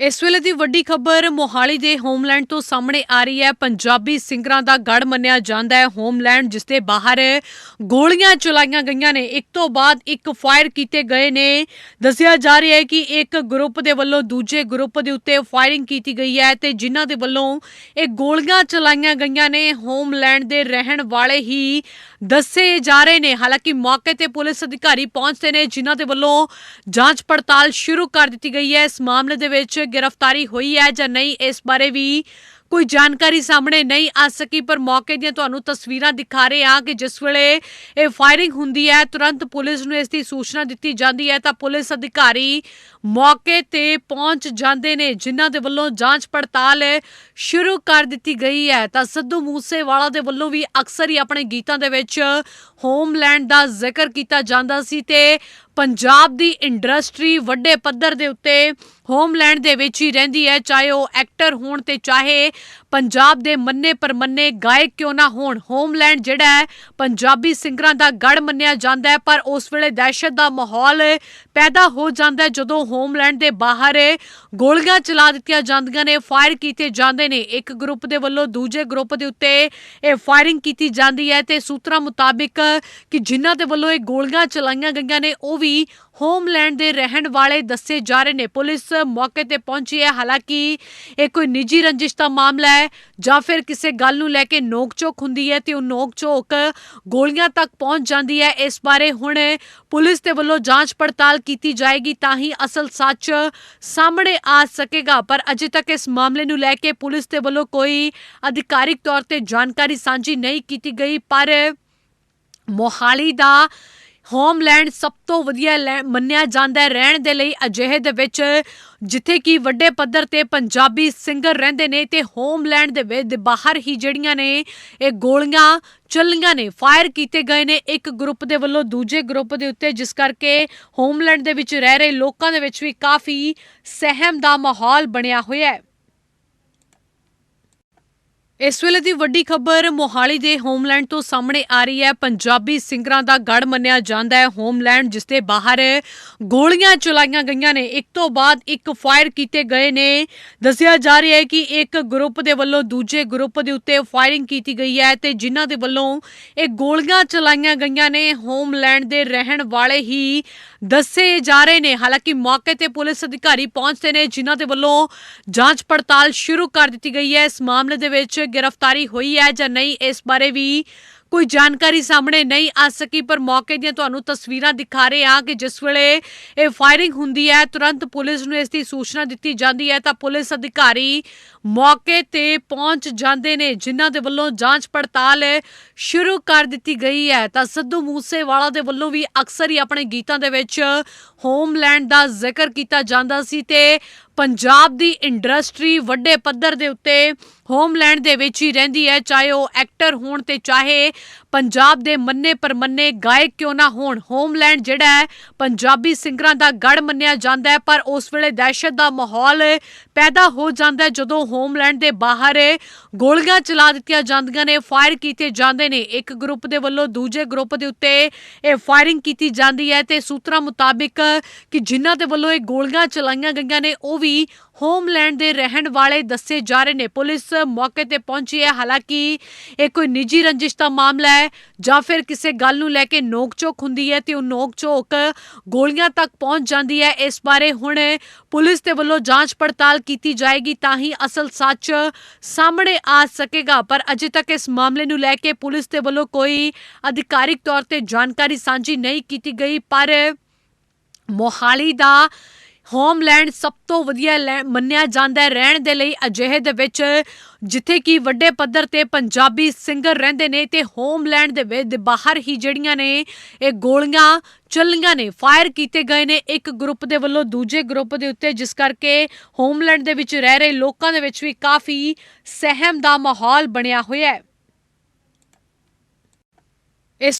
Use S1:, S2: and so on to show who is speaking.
S1: ਇਸ ਵੇਲੇ ਦੀ ਵੱਡੀ ਖਬਰ ਮੋਹਾਲੀ ਦੇ ਹੋਮਲੈਂਡ ਤੋਂ ਸਾਹਮਣੇ ਆ ਰਹੀ ਹੈ। ਪੰਜਾਬੀ ਸਿੰਗਰਾਂ ਦਾ ਗੜ ਮੰਨਿਆ ਜਾਂਦਾ ਹੈ ਹੋਮਲੈਂਡ, ਜਿਸ ਦੇ ਬਾਹਰ ਗੋਲੀਆਂ ਚਲਾਈਆਂ ਗਈਆਂ ਨੇ। ਇੱਕ ਤੋਂ ਬਾਅਦ ਇੱਕ ਫਾਇਰ ਕੀਤੇ ਗਏ ਨੇ। ਦੱਸਿਆ ਜਾ ਰਿਹਾ ਹੈ ਕਿ ਇੱਕ ਗਰੁੱਪ ਦੇ ਵੱਲੋਂ ਦੂਜੇ ਗਰੁੱਪ ਦੇ ਉੱਤੇ ਫਾਇਰਿੰਗ ਕੀਤੀ ਗਈ ਹੈ ਤੇ ਜਿਨ੍ਹਾਂ ਦੇ ਵੱਲੋਂ ਇਹ ਗੋਲੀਆਂ ਚਲਾਈਆਂ ਗਈਆਂ ਨੇ, ਹੋਮਲੈਂਡ ਦੇ ਰਹਿਣ ਵਾਲੇ ਹੀ ਦੱਸੇ ਜਾ ਰਹੇ ਨੇ। ਹਾਲਾਂਕਿ ਮੌਕੇ ਤੇ ਪੁਲਿਸ ਅਧਿਕਾਰੀ ਪਹੁੰਚਦੇ ਨੇ, ਜਿਨ੍ਹਾਂ ਦੇ ਵੱਲੋਂ ਜਾਂਚ ਪੜਤਾਲ ਸ਼ੁਰੂ ਕਰ ਦਿੱਤੀ ਗਈ ਹੈ। ਇਸ ਮਾਮਲੇ ਦੇ ਵਿੱਚ ਗ੍ਰਿਫਤਾਰੀ ਹੋਈ ਹੈ ਜਾਂ ਨਹੀਂ, ਇਸ ਬਾਰੇ ਵੀ ਕੋਈ ਜਾਣਕਾਰੀ ਸਾਹਮਣੇ ਨਹੀਂ ਆ ਸਕੀ, ਪਰ ਮੌਕੇ ਦੀਆਂ ਤੁਹਾਨੂੰ ਤਸਵੀਰਾਂ ਦਿਖਾ ਰਹੇ ਹਾਂ ਕਿ ਜਿਸ ਵੇਲੇ ਇਹ ਫਾਇਰਿੰਗ ਹੁੰਦੀ ਹੈ, ਤੁਰੰਤ ਪੁਲਿਸ ਨੂੰ ਇਸ ਦੀ ਸੂਚਨਾ ਦਿੱਤੀ ਜਾਂਦੀ ਹੈ, ਤਾਂ ਪੁਲਿਸ ਅਧਿਕਾਰੀ ਮੌਕੇ ਤੇ ਪਹੁੰਚ ਜਾਂਦੇ ਨੇ, ਜਿਨ੍ਹਾਂ ਦੇ ਵੱਲੋਂ ਜਾਂਚ ਪੜਤਾਲ ਸ਼ੁਰੂ ਕਰ ਦਿੱਤੀ ਗਈ ਹੈ। ਤਾਂ ਸਿੱਧੂ ਮੂਸੇਵਾਲਾ ਦੇ ਵੱਲੋਂ ਵੀ ਅਕਸਰ ਹੀ ਆਪਣੇ ਗੀਤਾਂ ਦੇ ਵਿੱਚ ਹੋਮਲੈਂਡ ਦਾ ਜ਼ਿਕਰ ਕੀਤਾ ਜਾਂਦਾ ਸੀ ਤੇ ਪੰਜਾਬ ਦੀ ਇੰਡਸਟਰੀ ਵੱਡੇ ਪੱਧਰ ਦੇ ਉੱਤੇ ਹੋਮਲੈਂਡ ਦੇ ਵਿੱਚ ਹੀ ਰਹਿੰਦੀ ਹੈ, ਚਾਹੇ ਉਹ ਐਕਟਰ ਹੋਣ ਤੇ ਚਾਹੇ ਪੰਜਾਬ ਦੇ ਮੰਨੇ ਪਰਮੰਨੇ ਗਾਇਕ ਕਿਉਂ ਨਾ ਹੋਣ। ਹੋਮਲੈਂਡ ਜਿਹੜਾ ਹੈ, ਪੰਜਾਬੀ ਸਿੰਗਰਾਂ ਦਾ ਗੜ ਮੰਨਿਆ ਜਾਂਦਾ ਹੈ, ਪਰ ਉਸ ਵੇਲੇ ਦਹਿਸ਼ਤ ਦਾ ਮਾਹੌਲ ਪੈਦਾ ਹੋ ਜਾਂਦਾ ਜਦੋਂ ਹੋਮਲੈਂਡ ਦੇ ਬਾਹਰ ਗੋਲੀਆਂ ਚਲਾ ਦਿੱਤੀਆਂ ਜਾਂਦੀਆਂ ਨੇ ਫਾਇਰ ਕੀਤੇ ਜਾਂਦੇ ਨੇ। ਇੱਕ ਗਰੁੱਪ ਦੇ ਵੱਲੋਂ ਦੂਜੇ ਗਰੁੱਪ ਦੇ ਉੱਤੇ ਇਹ ਫਾਇਰਿੰਗ ਕੀਤੀ ਜਾਂਦੀ ਹੈ ਤੇ ਸੂਤਰਾਂ ਮੁਤਾਬਿਕ ਕਿ ਜਿਨ੍ਹਾਂ ਦੇ ਵੱਲੋਂ ਇਹ ਗੋਲੀਆਂ ਚਲਾਈਆਂ ਗਈਆਂ ਨੇ, ਉਹ ਵੀ ਹੋਮਲੈਂਡ ਦੇ ਰਹਿਣ ਵਾਲੇ ਦੱਸੇ ਜਾ ਰਹੇ ਨੇ। ਪੁਲਿਸ ਮੌਕੇ ਤੇ ਪਹੁੰਚੀ ਹੈ। ਹਾਲਾਂਕਿ ਇਹ ਕੋਈ ਨਿੱਜੀ ਰੰਜਿਸ਼ ਦਾ ਮਾਮਲਾ ਹੈ ਜਾਂ ਫਿਰ ਕਿਸੇ ਗੱਲ ਨੂੰ ਲੈ ਕੇ ਨੋਕ-ਝੋਕ ਹੁੰਦੀ ਹੈ ਤੇ ਉਹ ਨੋਕ-ਝੋਕ ਗੋਲੀਆਂ ਤੱਕ ਪਹੁੰਚ ਜਾਂਦੀ ਹੈ। ਇਸ ਬਾਰੇ ਹੁਣ ਪੁਲਿਸ ਦੇ ਵੱਲੋਂ ਜਾਂਚ ਪੜਤਾਲ ਕੀਤੀ ਜਾਏਗੀ ਤਾਂ ਹੀ ਅਸਲ ਸੱਚ ਸਾਹਮਣੇ ਆ ਸਕੇਗਾ। ਪਰ ਅਜੇ ਤੱਕ ਇਸ ਮਾਮਲੇ ਨੂੰ ਲੈ ਕੇ ਪੁਲਿਸ ਦੇ ਵੱਲੋਂ ਕੋਈ ਅਧਿਕਾਰਿਕ ਤੌਰ ਤੇ ਜਾਣਕਾਰੀ ਸਾਂਝੀ ਨਹੀਂ ਕੀਤੀ ਗਈ। ਪਰ ਮੋਹਾਲੀ ਦਾ ਹੋਮਲੈਂਡ ਸਭ ਤੋਂ ਵਧੀਆ ਲੈ- ਮੰਨਿਆ ਜਾਂਦਾ ਹੈ। ਰਹਿਣ ਦੇ ਲਈ ਅਜਿਹੇ ਦੇ ਵਿੱਚ ਜਿੱਥੇ ਕਿ ਵੱਡੇ ਪੱਧਰ ਤੇ ਪੰਜਾਬੀ ਸਿੰਗਰ ਰਹਿੰਦੇ ਨੇ ਤੇ ਹੋਮਲੈਂਡ ਦੇ ਵਿੱਚ ਬਾਹਰ ਹੀ ਜਿਹੜੀਆਂ ਨੇ, ਇਹ ਗੋਲੀਆਂ ਚੱਲੀਆਂ ਨੇ, ਫਾਇਰ ਕੀਤੇ ਗਏ ਨੇ ਇੱਕ ਗਰੁੱਪ ਦੇ ਵੱਲੋਂ। ਦੂਜੇ ਗਰੁੱਪ ਦੇ ਉੱਤੇ ਜਿਸ ਕਰਕੇ ਹੋਮਲੈਂਡ ਦੇ ਵਿੱਚ ਰਹਿ ਰਹੇ ਲੋਕਾਂ ਦੇ ਵਿੱਚ ਵੀ ਕਾਫੀ ਸਹਿਮ ਦਾ ਮਾਹੌਲ ਬਣਿਆ ਹੋਇਆ ਹੈ। ਇਸ ਵੇਲੇ ਦੀ ਵੱਡੀ ਖਬਰ ਮੋਹਾਲੀ ਦੇ ਹੋਮਲੈਂਡ ਤੋਂ ਸਾਹਮਣੇ ਆ ਰਹੀ ਹੈ। ਪੰਜਾਬੀ ਸਿੰਗਰਾਂ ਦਾ ਗੜ ਮੰਨਿਆ ਜਾਂਦਾ ਹੈ ਹੋਮਲੈਂਡ, ਜਿਸ ਦੇ ਬਾਹਰ ਗੋਲੀਆਂ ਚਲਾਈਆਂ ਗਈਆਂ ਨੇ। ਇੱਕ ਤੋਂ ਬਾਅਦ ਇੱਕ ਫਾਇਰ ਕੀਤੇ ਗਏ ਨੇ। ਦੱਸਿਆ ਜਾ ਰਿਹਾ ਹੈ ਕਿ ਇੱਕ ਗਰੁੱਪ ਦੇ ਵੱਲੋਂ ਦੂਜੇ ਗਰੁੱਪ ਦੇ ਉੱਤੇ ਫਾਇਰਿੰਗ ਕੀਤੀ ਗਈ ਹੈ ਤੇ ਜਿਨ੍ਹਾਂ ਦੇ ਵੱਲੋਂ ਇਹ ਗੋਲੀਆਂ ਚਲਾਈਆਂ ਗਈਆਂ ਨੇ, ਹੋਮਲੈਂਡ ਦੇ ਰਹਿਣ ਵਾਲੇ ਹੀ ਦੱਸੇ ਜਾ ਰਹੇ ਨੇ। ਹਾਲਾਂਕਿ ਮੌਕੇ ਤੇ ਪੁਲਿਸ ਅਧਿਕਾਰੀ ਪਹੁੰਚਦੇ ਨੇ, ਜਿਨ੍ਹਾਂ ਦੇ ਵੱਲੋਂ ਜਾਂਚ ਪੜਤਾਲ ਸ਼ੁਰੂ ਕਰ ਦਿੱਤੀ ਗਈ ਹੈ। ਇਸ ਮਾਮਲੇ ਦੇ ਵਿੱਚ ਗ੍ਰਿਫਤਾਰੀ ਹੋਈ ਹੈ ਜਾਂ ਨਹੀਂ, ਇਸ ਬਾਰੇ ਵੀ ਕੋਈ ਜਾਣਕਾਰੀ ਸਾਹਮਣੇ ਨਹੀਂ ਆ ਸਕੀ, ਪਰ ਮੌਕੇ ਦੀਆਂ ਤੁਹਾਨੂੰ ਤਸਵੀਰਾਂ ਦਿਖਾ ਰਹੇ ਹਾਂ ਕਿ ਜਿਸ ਵੇਲੇ ਇਹ ਫਾਇਰਿੰਗ ਹੁੰਦੀ ਹੈ, ਤੁਰੰਤ ਪੁਲਿਸ ਨੂੰ ਇਸ ਦੀ ਸੂਚਨਾ ਦਿੱਤੀ ਜਾਂਦੀ ਹੈ, ਤਾਂ ਪੁਲਿਸ ਅਧਿਕਾਰੀ ਮੌਕੇ ਤੇ ਪਹੁੰਚ ਜਾਂਦੇ ਨੇ, ਜਿਨ੍ਹਾਂ ਦੇ ਵੱਲੋਂ ਜਾਂਚ ਪੜਤਾਲ ਸ਼ੁਰੂ ਕਰ ਦਿੱਤੀ ਗਈ ਹੈ। ਤਾਂ ਸਿੱਧੂ ਮੂਸੇਵਾਲਾ ਦੇ ਵੱਲੋਂ ਵੀ ਅਕਸਰ ਹੀ ਆਪਣੇ ਗੀਤਾਂ ਦੇ ਵਿੱਚ ਹੋਮਲੈਂਡ ਦਾ ਜ਼ਿਕਰ ਕੀਤਾ ਜਾਂਦਾ ਸੀ ਤੇ ਪੰਜਾਬ ਦੀ ਇੰਡਸਟਰੀ ਵੱਡੇ ਪੱਧਰ ਦੇ ਉੱਤੇ ਹੋਮਲੈਂਡ ਦੇ ਵਿੱਚ ਹੀ ਰਹਿੰਦੀ ਹੈ, ਚਾਹੇ ਉਹ ਐਕਟਰ ਹੋਣ ਤੇ ਚਾਹੇ ਪੰਜਾਬ ਦੇ ਮੰਨੇ ਪਰਮੰਨੇ ਗਾਇਕ ਕਿਉਂ ਨਾ ਹੋਣ। ਹੋਮਲੈਂਡ ਜਿਹੜਾ ਹੈ, ਪੰਜਾਬੀ ਸਿੰਗਰਾਂ ਦਾ ਗੜ ਮੰਨਿਆ ਜਾਂਦਾ ਹੈ, ਪਰ ਉਸ ਵੇਲੇ ਦਹਿਸ਼ਤ ਦਾ ਮਾਹੌਲ ਪੈਦਾ ਹੋ ਜਾਂਦਾ ਹੈ, ਜਦੋਂ ਹੋਮਲੈਂਡ ਦੇ ਬਾਹਰ ਗੋਲੀਆਂ ਚਲਾ ਦਿੱਤੀਆਂ ਜਾਂਦੀਆਂ ਨੇ, ਫਾਇਰ ਕੀਤੇ ਜਾਂਦੇ ਨੇ। ਇੱਕ ਗਰੁੱਪ ਦੇ ਵੱਲੋਂ ਦੂਜੇ ਗਰੁੱਪ ਦੇ ਉੱਤੇ ਇਹ ਫਾਇਰਿੰਗ ਕੀਤੀ ਜਾਂਦੀ ਹੈ ਤੇ ਸੂਤਰਾਂ ਮੁਤਾਬਿਕ ਕਿ ਜਿਨ੍ਹਾਂ ਦੇ ਵੱਲੋਂ ਇਹ ਗੋਲੀਆਂ ਚਲਾਈਆਂ ਗਈਆਂ ਨੇ, ਉਹ ਵੀ ਹੋਮਲੈਂਡ ਦੇ ਰਹਿਣ ਵਾਲੇ ਦੱਸੇ ਜਾ ਰਹੇ ਨੇ। ਪੁਲਿਸ ਮੌਕੇ ਤੇ ਪਹੁੰਚੀ ਹੈ। ਹਾਲਾਂਕਿ ਇਹ ਕੋਈ ਨਿੱਜੀ ਰੰਜਿਸ਼ ਦਾ ਮਾਮਲਾ ਹੈ ਜਾਂ ਫਿਰ ਕਿਸੇ ਗੱਲ ਨੂੰ ਲੈ ਕੇ ਨੋਕ-ਝੋਕ ਹੁੰਦੀ ਹੈ ਤੇ ਉਹ ਨੋਕ-ਝੋਕ ਗੋਲੀਆਂ ਤੱਕ ਪਹੁੰਚ ਜਾਂਦੀ ਹੈ। ਇਸ ਬਾਰੇ ਹੁਣ ਪੁਲਿਸ ਦੇ ਵੱਲੋਂ ਜਾਂਚ ਪੜਤਾਲ ਕੀਤੀ ਜਾਏਗੀ ਤਾਂ ਹੀ ਅਸਲ ਸੱਚ ਸਾਹਮਣੇ ਆ ਸਕੇਗਾ। ਪਰ ਅਜੇ ਤੱਕ ਇਸ ਮਾਮਲੇ ਨੂੰ ਲੈ ਕੇ ਪੁਲਿਸ ਦੇ ਵੱਲੋਂ ਕੋਈ ਅਧਿਕਾਰਿਕ ਤੌਰ ਤੇ ਜਾਣਕਾਰੀ ਸਾਂਝੀ ਨਹੀਂ ਕੀਤੀ ਗਈ। ਪਰ ਮੋਹਾਲੀ ਦਾ ਹੋਮਲੈਂਡ ਸਭ ਤੋਂ ਵਧੀਆ ਲੈ- ਮੰਨਿਆ ਜਾਂਦਾ ਹੈ। ਰਹਿਣ ਦੇ ਲਈ ਅਜਿਹੇ ਦੇ ਵਿੱਚ ਜਿੱਥੇ ਕਿ ਵੱਡੇ ਪੱਧਰ ਤੇ ਪੰਜਾਬੀ ਸਿੰਗਰ ਰਹਿੰਦੇ ਨੇ ਤੇ ਹੋਮਲੈਂਡ ਦੇ ਵਿੱਚ ਬਾਹਰ ਹੀ ਜਿਹੜੀਆਂ ਨੇ, ਇਹ ਗੋਲੀਆਂ ਚੱਲੀਆਂ ਨੇ, ਫਾਇਰ ਕੀਤੇ ਗਏ ਨੇ ਇੱਕ ਗਰੁੱਪ ਦੇ ਵੱਲੋਂ। ਦੂਜੇ ਗਰੁੱਪ ਦੇ ਉੱਤੇ ਜਿਸ ਕਰਕੇ ਹੋਮਲੈਂਡ ਦੇ ਵਿੱਚ ਰਹਿ ਰਹੇ ਲੋਕਾਂ ਦੇ ਵਿੱਚ ਵੀ ਕਾਫੀ ਸਹਿਮ ਦਾ ਮਾਹੌਲ ਬਣਿਆ ਹੋਇਆ ਹੈ।